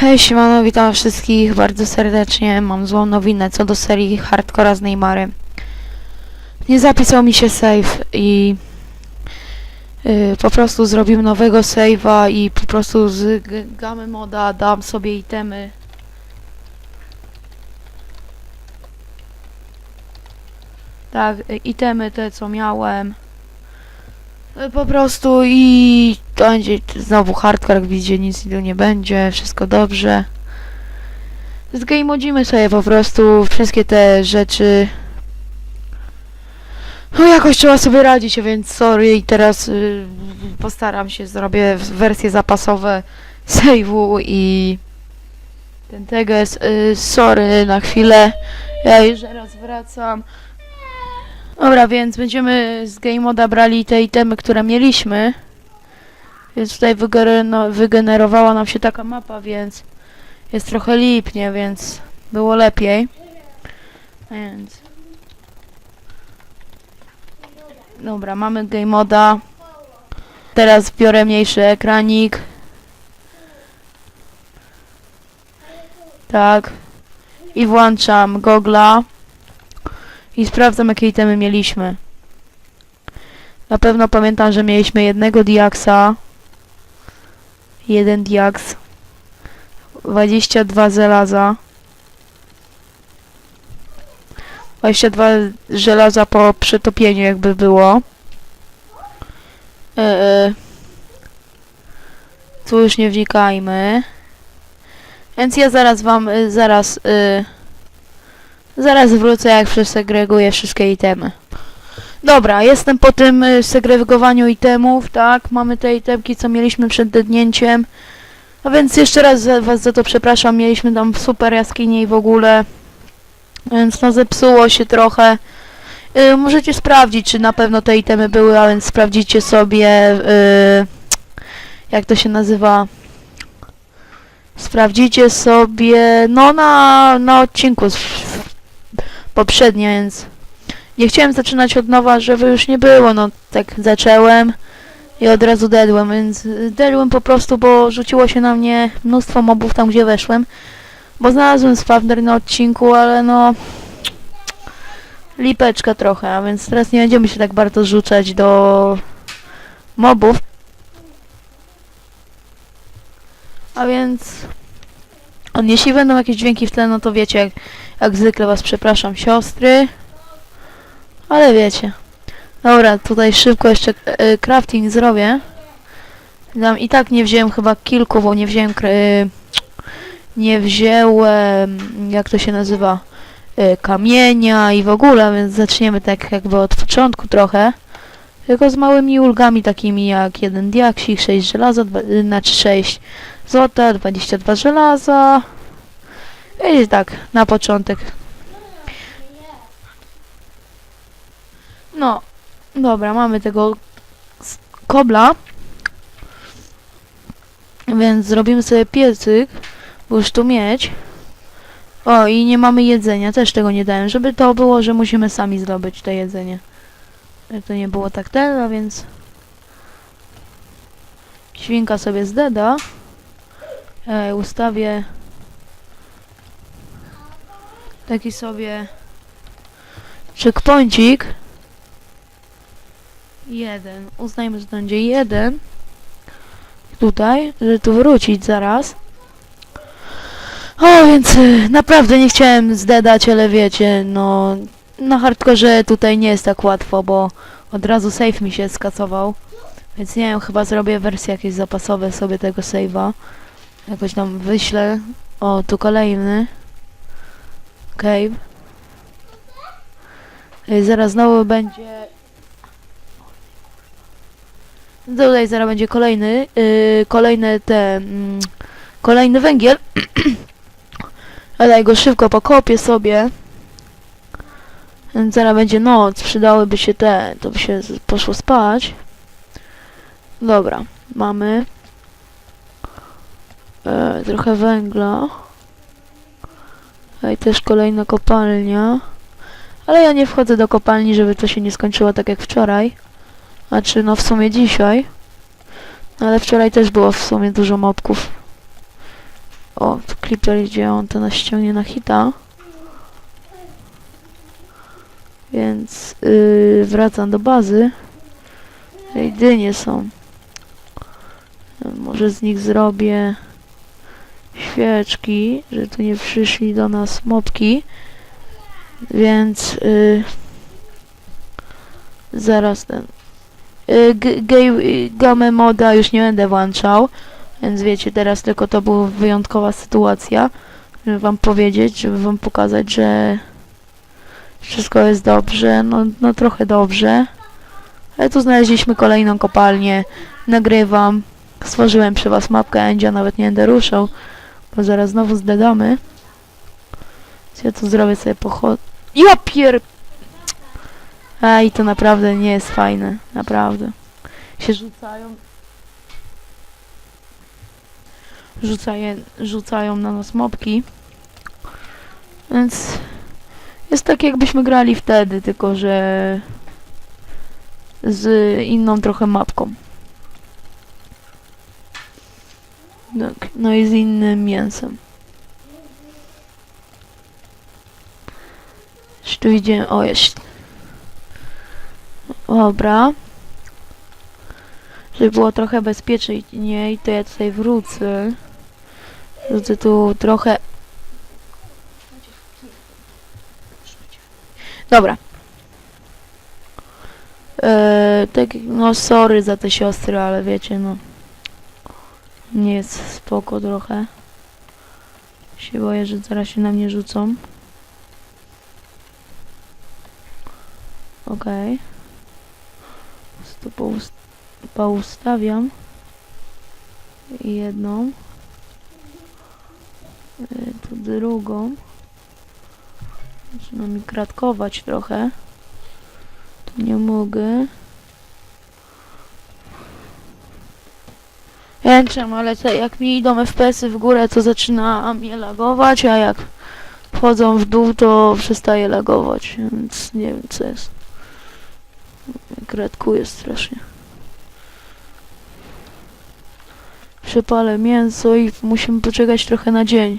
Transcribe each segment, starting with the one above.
Hej, siemano, witam wszystkich bardzo serdecznie. Mam złą nowinę co do serii Hardcora z Neymary. Nie zapisał mi się save i y, po prostu zrobimy nowego save'a i po prostu z gamy moda dam sobie itemy. Tak, itemy te co miałem. Y, Po prostu i to będzie znowu hardcore, widzicie, nic nie będzie, wszystko dobrze. Zgamodzimy sobie po prostu wszystkie te rzeczy. No jakoś trzeba sobie radzić, więc sorry i teraz y, postaram się, zrobię wersje zapasowe save'u i ten teges, y, sorry na chwilę, ja już zaraz wracam. Dobra, więc będziemy z Game Moda brali te itemy, które mieliśmy. Więc tutaj wygener- wygenerowała nam się taka mapa, więc jest trochę lipnie, więc było lepiej. Więc... Dobra, mamy Game Moda. Teraz biorę mniejszy ekranik. Tak. I włączam gogla. I sprawdzam jakie itemy mieliśmy. Na pewno pamiętam, że mieliśmy jednego diaksa. Jeden diaks. 22 żelaza. 22 żelaza po przetopieniu jakby było. Eee, tu już nie wnikajmy. Więc ja zaraz wam, y, zaraz, y, zaraz wrócę jak przesegreguję wszystkie itemy. Dobra, jestem po tym y, segregowaniu itemów, tak? Mamy te itemki, co mieliśmy przed dednięciem. A więc jeszcze raz was za to przepraszam, mieliśmy tam super jaskinię i w ogóle. Więc no zepsuło się trochę. Y, możecie sprawdzić, czy na pewno te itemy były, a więc sprawdzicie sobie, y, jak to się nazywa. Sprawdzicie sobie, no na, na odcinku z, poprzednio, więc nie chciałem zaczynać od nowa, żeby już nie było, no tak zacząłem i od razu dedłem, więc y, dedłem po prostu, bo rzuciło się na mnie mnóstwo mobów tam, gdzie weszłem, bo znalazłem spawner na odcinku, ale no lipeczka trochę, a więc teraz nie będziemy się tak bardzo rzucać do mobów. A więc on, jeśli będą jakieś dźwięki w tle, no to wiecie, jak, jak zwykle was przepraszam, siostry. Ale wiecie. Dobra, tutaj szybko jeszcze e, crafting zrobię. Tam i tak nie wziąłem chyba kilku, bo nie wziąłem e, nie wziąłem jak to się nazywa e, kamienia i w ogóle, więc zaczniemy tak jakby od początku trochę. Tylko z małymi ulgami takimi jak jeden diaksik, 6 żelaza, dwa, y, znaczy 6 złota, 22 żelaza. I tak, na początek No, dobra, mamy tego kobla. Więc zrobimy sobie piecyk, bo już tu mieć. O, i nie mamy jedzenia, też tego nie dałem, żeby to było, że musimy sami zdobyć to jedzenie. To nie było tak ten, a więc... Świnka sobie zdeda. E, ustawię... Taki sobie... Checkpointik. Jeden. Uznajmy, że to będzie jeden. Tutaj, żeby tu wrócić zaraz. O, więc y, naprawdę nie chciałem zdedać, ale wiecie, no... Na hardkorze tutaj nie jest tak łatwo, bo od razu save mi się skasował. Więc nie wiem, chyba zrobię wersję jakieś zapasowe sobie tego save'a. Jakoś tam wyślę. O, tu kolejny. Cave. Y, Zaraz znowu będzie Tutaj zaraz będzie kolejny, yy, kolejne te, mm, kolejny węgiel. Ale go szybko pokopię sobie. Zaraz będzie noc, przydałyby się te, to by się poszło spać. Dobra, mamy e, trochę węgla. Tutaj też kolejna kopalnia. Ale ja nie wchodzę do kopalni, żeby to się nie skończyło tak jak wczoraj. Znaczy, no w sumie dzisiaj. No, ale wczoraj też było w sumie dużo mobków. O, tu Clipper idzie, on to nas ściągnie na hita. Więc yy, wracam do bazy. Ej, dynie są. Może z nich zrobię świeczki, że tu nie przyszli do nas mopki. Więc y, zaraz ten y, g- gay, y, gamę moda już nie będę włączał. Więc wiecie, teraz tylko to była wyjątkowa sytuacja, żeby wam powiedzieć, żeby wam pokazać, że wszystko jest dobrze, no, no trochę dobrze. Ale tu znaleźliśmy kolejną kopalnię, nagrywam, stworzyłem przy was mapkę Endzia, nawet nie będę ruszał, bo zaraz znowu zdedamy. Ja tu zrobię sobie pochod... Ja pier... Ej, to naprawdę nie jest fajne, naprawdę. Się rzucają... Rzucaje, rzucają na nas mopki. Więc... Jest tak jakbyśmy grali wtedy, tylko że... Z inną trochę mapką. Tak, no i z innym mięsem. Już tu idzie, o. Dobra. Żeby było trochę bezpieczniej, to ja tutaj wrócę. Wrócę tu trochę... Dobra. Eee, tak, no sorry za te siostry, ale wiecie, no. Nie jest spoko trochę. Się boję, że zaraz się na mnie rzucą. Okej. Okay. To poust poustawiam. Jedną. Y, tu drugą. Zaczyna mi kratkować trochę. Tu nie mogę. Wiem, ale te, jak mi idą FPS-y w górę, to zaczyna mnie lagować, a jak wchodzą w dół, to przestaje lagować, więc nie wiem co jest. Kratkuje strasznie. Przepalę mięso i musimy poczekać trochę na dzień.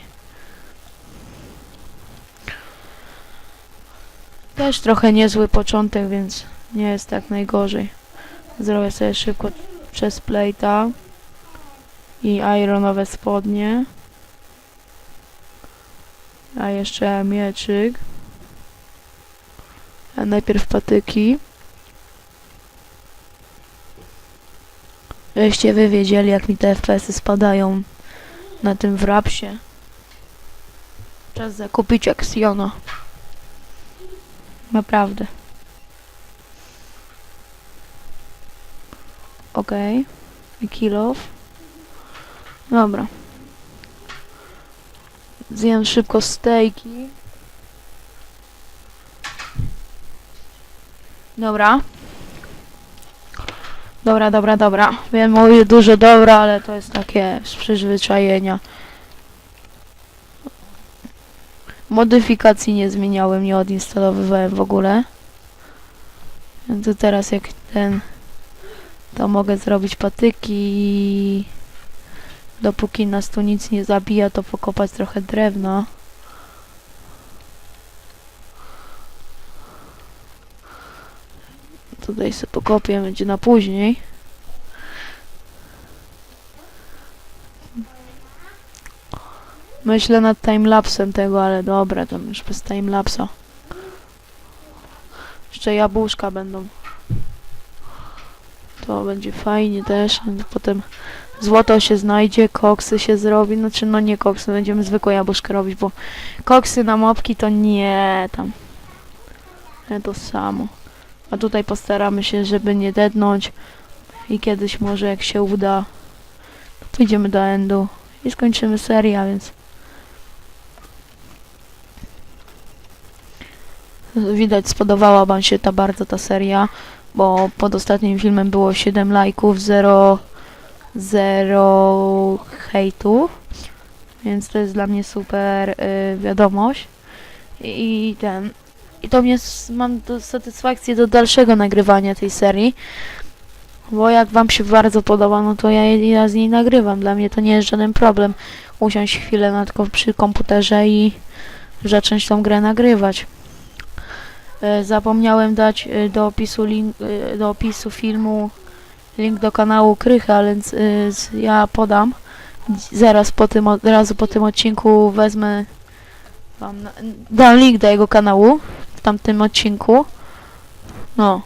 Też trochę niezły początek, więc nie jest tak najgorzej. Zrobię sobie szybko przez plate'a i ironowe spodnie. A jeszcze mieczyk. A najpierw patyki. Żebyście wy wiedzieli, jak mi te FPS-y spadają na tym wrapsie. Czas zakupić Axiona. Naprawdę. Okej. Okay. Kill off. Dobra. Zjem szybko stejki. Dobra. Dobra, dobra, dobra. Wiem, mówię dużo dobra, ale to jest takie z przyzwyczajenia. Modyfikacji nie zmieniałem, nie odinstalowywałem w ogóle. To teraz jak ten... To mogę zrobić patyki Dopóki nas tu nic nie zabija, to pokopać trochę drewna. Tutaj sobie pokopię, będzie na później. Myślę nad timelapsem tego, ale dobra, to już bez timelapsa. Jeszcze jabłuszka będą. To będzie fajnie też, potem Złoto się znajdzie, koksy się zrobi, znaczy no nie koksy, będziemy zwykłe jabłuszkę robić, bo koksy na mopki to nie tam. Nie to samo. A tutaj postaramy się, żeby nie dednąć i kiedyś może jak się uda, to idziemy do endu i skończymy serię, więc widać spodobała wam się ta bardzo ta seria, bo pod ostatnim filmem było 7 lajków, 0 zero hejtu. Więc to jest dla mnie super y, wiadomość. I, ten. I to mnie mam do satysfakcję do dalszego nagrywania tej serii. Bo jak wam się bardzo podoba, no to ja, ja z niej nagrywam. Dla mnie to nie jest żaden problem usiąść chwilę na tylko przy komputerze i zacząć tą grę nagrywać. E, Zapomniałem dać e, do opisu, link, e, do opisu filmu link do kanału z, e, z, ja podam. Zaraz po tym, od razu po tym odcinku wezmę wam, na- dam link do jego kanału w tamtym odcinku. No.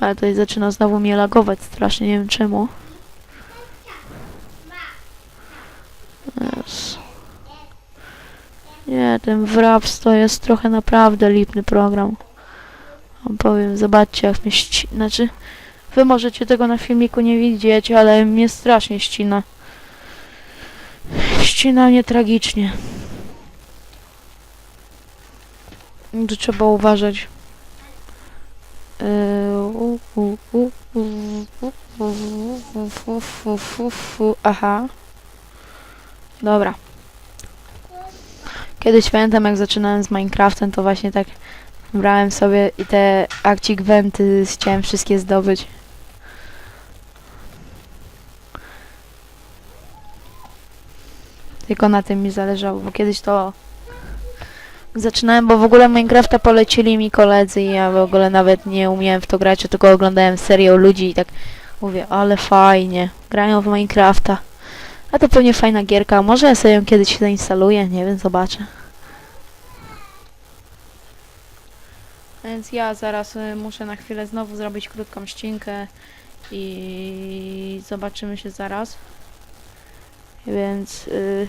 Ale tutaj zaczyna znowu mnie lagować strasznie, nie wiem czemu. Yes. Nie, ten Wraps to jest trochę naprawdę lipny program. Wam powiem, zobaczcie jak mnie ści... Znaczy, Wy możecie tego na filmiku nie widzieć, ale mnie strasznie ścina. Ścina mnie tragicznie. To trzeba uważać. Aha. Dobra. Kiedyś pamiętam, jak zaczynałem z Minecraftem, to właśnie tak brałem sobie i te akcik wenty chciałem wszystkie zdobyć. Tylko na tym mi zależało, bo kiedyś to zaczynałem, bo w ogóle Minecrafta polecili mi koledzy i ja w ogóle nawet nie umiałem w to grać, tylko oglądałem serię ludzi i tak mówię, ale fajnie, grają w Minecrafta. A to pewnie fajna gierka, może ja sobie ją kiedyś zainstaluję, nie wiem, zobaczę. Więc ja zaraz y, muszę na chwilę znowu zrobić krótką ścinkę i zobaczymy się zaraz. Więc y,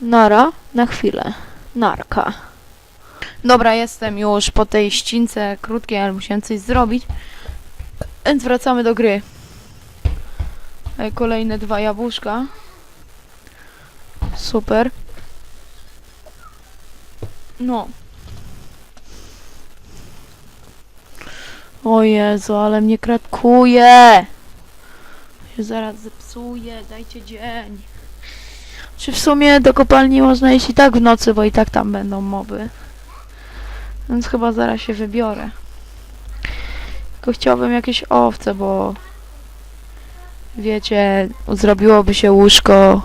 nara na chwilę. Narka. Dobra, jestem już po tej ścince krótkiej, ale musiałem coś zrobić. Więc wracamy do gry. E, Kolejne dwa jabłuszka. Super. No. O Jezu, ale mnie kratkuje. Się zaraz zepsuje, dajcie dzień. Czy w sumie do kopalni można iść i tak w nocy, bo i tak tam będą moby. Więc chyba zaraz się wybiorę. Tylko chciałbym jakieś owce, bo wiecie, zrobiłoby się łóżko.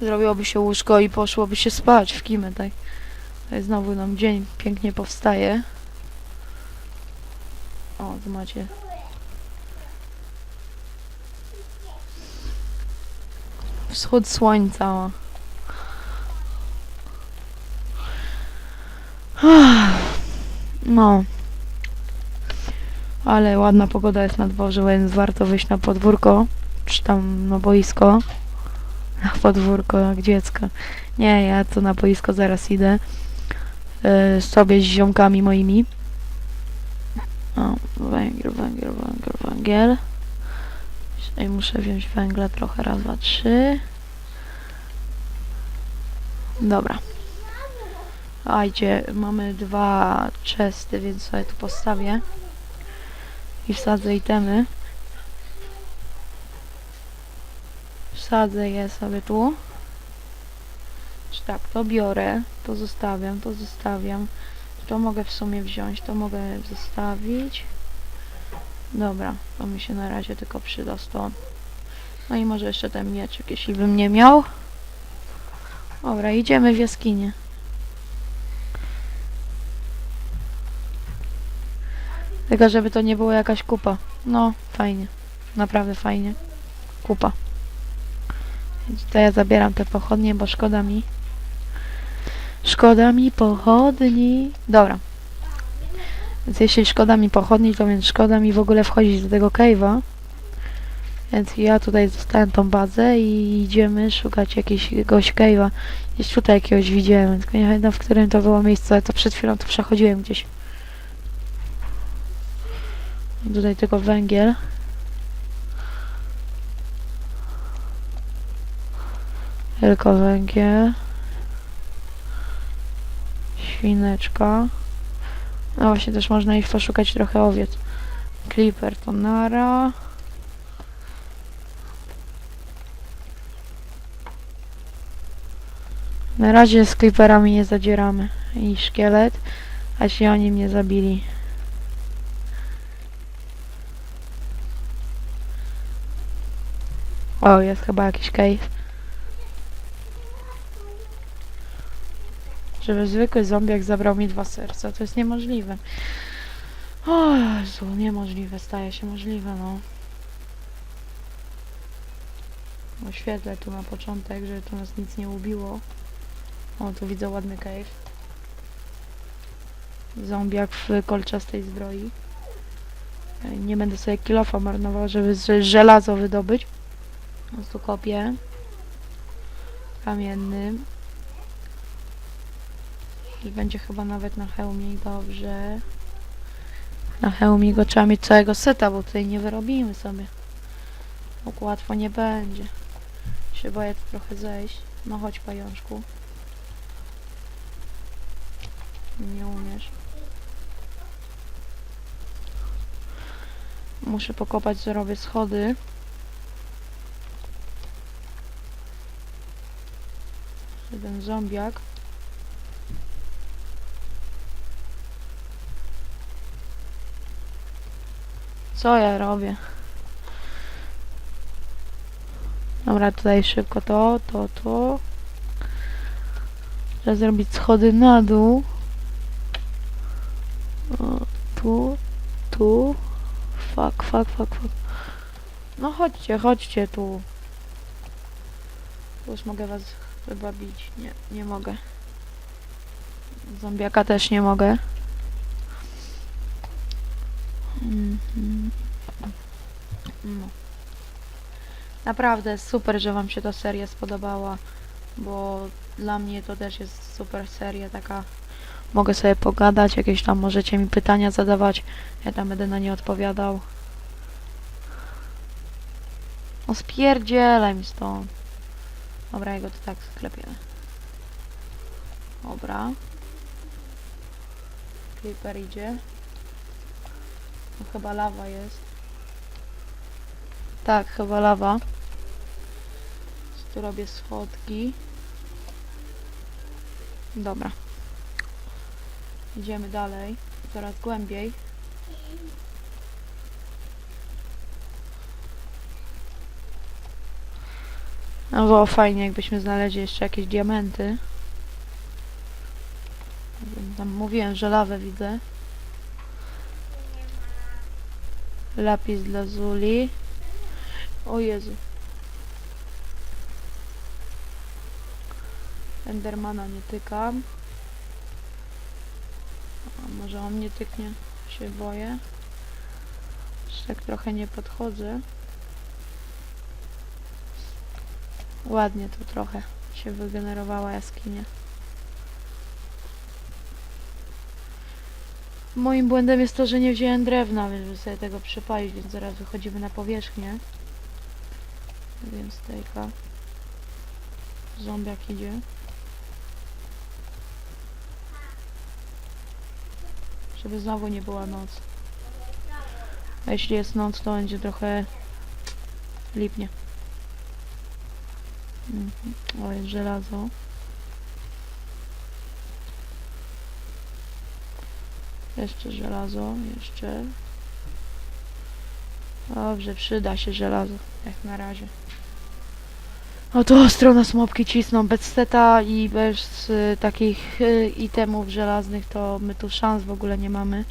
Zrobiłoby się łóżko i poszłoby się spać w kimę, tak. Tutaj znowu nam dzień pięknie powstaje. O, tu macie. Wschód słońca. No. Ale ładna pogoda jest na dworze, więc warto wyjść na podwórko. Czy tam na boisko. Na podwórko, jak dziecko. Nie, ja tu na boisko zaraz idę. y, sobie z ziomkami moimi. O, węgiel, węgiel, węgiel, węgiel. Muszę wziąć węgla trochę, raz, dwa, trzy. Dobra. A idzie, mamy dwa chesty, więc sobie tu postawię. I wsadzę itemy. Wsadzę je sobie tu. Czy tak, to biorę, to zostawiam, to zostawiam. To mogę w sumie wziąć, to mogę zostawić. Dobra, to mi się na razie tylko przyda stąd. No i może jeszcze ten mieczyk, jeśli bym nie miał. Dobra, idziemy w jaskinię. Tylko żeby to nie było jakaś kupa. No, fajnie. Naprawdę fajnie. Kupa. To ja zabieram te pochodnie, bo szkoda mi. Szkoda mi pochodni. Dobra. Więc jeśli szkoda mi pochodni, to więc szkoda mi w ogóle wchodzić do tego cave'a. Więc ja tutaj zostałem tą bazę i idziemy szukać jakiegoś cave'a. Gdzieś tutaj jakiegoś widziałem, tylko nie pamiętam w którym to było miejsce, ale to przed chwilą tu przechodziłem gdzieś. Tutaj tylko węgiel. Tylko węgiel. Świneczka. No właśnie też można iść poszukać trochę owiec. Clipper to nara. Na razie z Clipperami nie zadzieramy. I szkielet, a się oni mnie zabili. O, jest chyba jakiś cave. Żeby zwykły zombiak zabrał mi dwa serca, to jest niemożliwe. O Jezu, niemożliwe, staje się możliwe, no. Oświetlę tu na początek, żeby tu nas nic nie ubiło. O, tu widzę ładny cave. Zombiak w kolczastej zbroi. Ej, Nie będę sobie kilofa marnował, żeby żelazo wydobyć. Po prostu kopię. Kamiennym. I będzie chyba nawet na hełmie i dobrze. Na hełmie go trzeba mieć całego seta, bo tutaj nie wyrobimy sobie. Tak łatwo nie będzie. Się boję tu trochę zejść. No chodź pajączku. Nie umiesz. Muszę pokopać, zrobię schody. Jeden zombiak. Co ja robię? Dobra, tutaj szybko to, to, to. Trzeba zrobić schody na dół. Tu, tu. Fuck, fuck, fuck, fuck. No chodźcie, chodźcie tu. Już mogę was chyba bić. Nie, nie mogę. Zombiaka też nie mogę. Mhm. No. Naprawdę super, że Wam się ta seria spodobała, bo dla mnie to też jest super seria taka. Mogę sobie pogadać, jakieś tam możecie mi pytania zadawać, ja tam będę na nie odpowiadał. O spierdzielaj mi stąd. Dobra, jego to tak sklepiemy. Dobra. Creeper idzie. Chyba lawa jest. Tak, chyba lawa. Tu robię schodki. Dobra. Idziemy dalej. Coraz głębiej. No było fajnie, jakbyśmy znaleźli jeszcze jakieś diamenty. Tam mówiłem, że lawę widzę. Lapis dla Zuli. O Jezu. Endermana nie tykam. A może on mnie tyknie? Się boję. Już tak trochę nie podchodzę. Ładnie tu trochę się wygenerowała jaskinia. Moim błędem jest to, że nie wziąłem drewna, żeby sobie tego przypalić, więc zaraz wychodzimy na powierzchnię. Więc tejka. Zombiak idzie. Żeby znowu nie była noc. A jeśli jest noc, to będzie trochę lipnie. Mhm. O, jest żelazo. Jeszcze żelazo, jeszcze. Dobrze, przyda się żelazo, jak na razie. O tu ostro nas mopki cisną, bez seta i bez y, takich y, itemów żelaznych to my tu szans w ogóle nie mamy.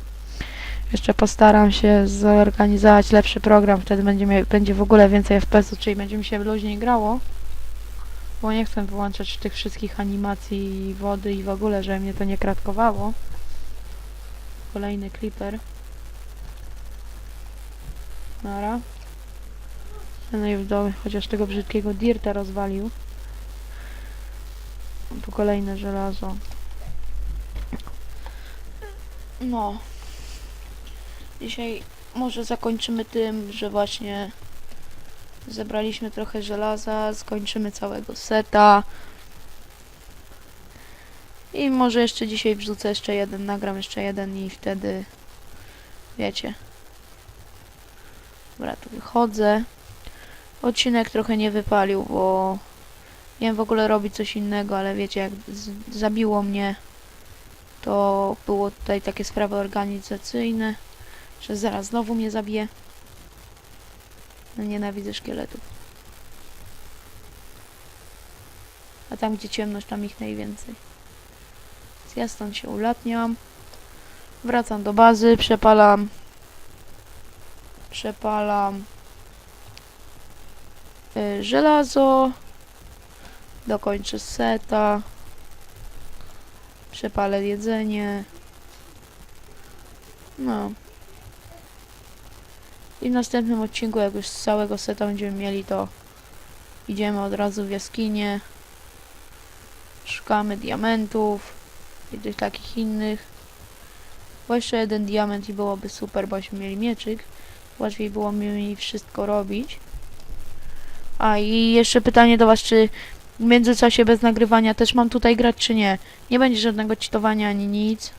Jeszcze postaram się zorganizować lepszy program, wtedy będzie, będzie w ogóle więcej FPS-ów, czyli będzie mi się luźniej grało. Bo nie chcę wyłączać tych wszystkich animacji wody i w ogóle, żeby mnie to nie kratkowało. Kolejny clipper. Nara. No i w dole, chociaż tego brzydkiego dirta rozwalił. Tu kolejne żelazo. No. Dzisiaj może zakończymy tym, że właśnie zebraliśmy trochę żelaza, skończymy całego seta. I może jeszcze dzisiaj wrzucę jeszcze jeden, nagram jeszcze jeden i wtedy wiecie. Dobra, tu wychodzę. Odcinek trochę nie wypalił, bo miałem w ogóle robić coś innego, ale wiecie, jak zabiło mnie, to było tutaj takie sprawy organizacyjne, że zaraz znowu mnie zabije. No, nienawidzę szkieletów. A tam, gdzie ciemność, tam ich najwięcej. Ja stąd się ulatniam. Wracam do bazy, przepalam. Przepalam. y, żelazo. Dokończę seta. Przepalę jedzenie. No. I w następnym odcinku, jak już z całego seta będziemy mieli, to idziemy od razu w jaskinię. Szukamy diamentów i tych takich innych. Bo jeszcze jeden diament i byłoby super, bośmy mieli mieczyk. Łatwiej było mi wszystko robić. A i jeszcze pytanie do was, czy w międzyczasie bez nagrywania też mam tutaj grać, czy nie? Nie będzie żadnego cheatowania ani nic.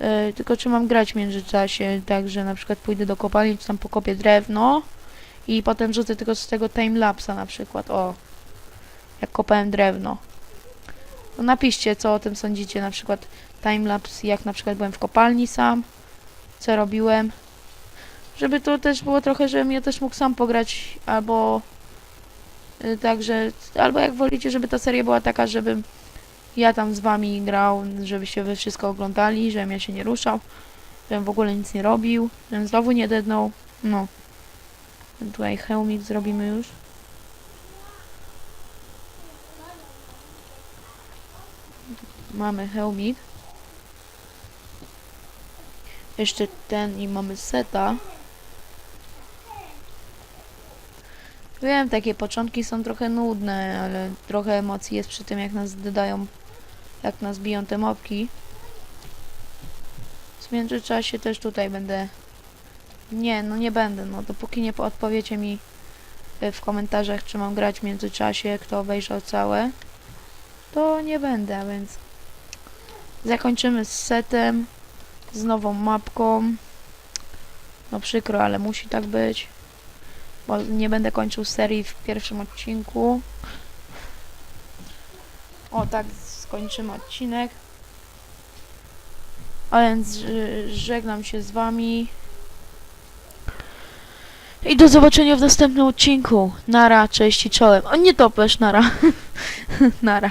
Yy, tylko czy mam grać w międzyczasie, tak, że na przykład pójdę do kopalni, czy tam pokopię drewno i potem rzucę tylko z tego timelapsa na przykład, o. Jak kopałem drewno. No napiszcie, co o tym sądzicie, na przykład timelapse, jak na przykład byłem w kopalni sam, co robiłem. Żeby to też było trochę, żebym ja też mógł sam pograć, albo y, także, albo jak wolicie, żeby ta seria była taka, żebym ja tam z wami grał, żebyście wy wszystko oglądali, żebym ja się nie ruszał, żebym w ogóle nic nie robił, żebym znowu nie dednął, no. Tutaj hełmik zrobimy już. Mamy hełmik. Jeszcze ten i mamy seta. Wiem, takie początki są trochę nudne, ale trochę emocji jest przy tym, jak nas dodają, jak nas biją te mopki. W międzyczasie też tutaj będę... Nie, no nie będę, no dopóki nie odpowiecie mi y, w komentarzach, czy mam grać w międzyczasie, kto obejrzał całe, to nie będę, więc zakończymy z setem, z nową mapką. No przykro, ale musi tak być bo nie będę kończył serii w pierwszym odcinku. O, tak skończymy odcinek. A więc żegnam się z wami. I do zobaczenia w następnym odcinku. Nara, cześć i czołem. O, nie topesz, nara. nara.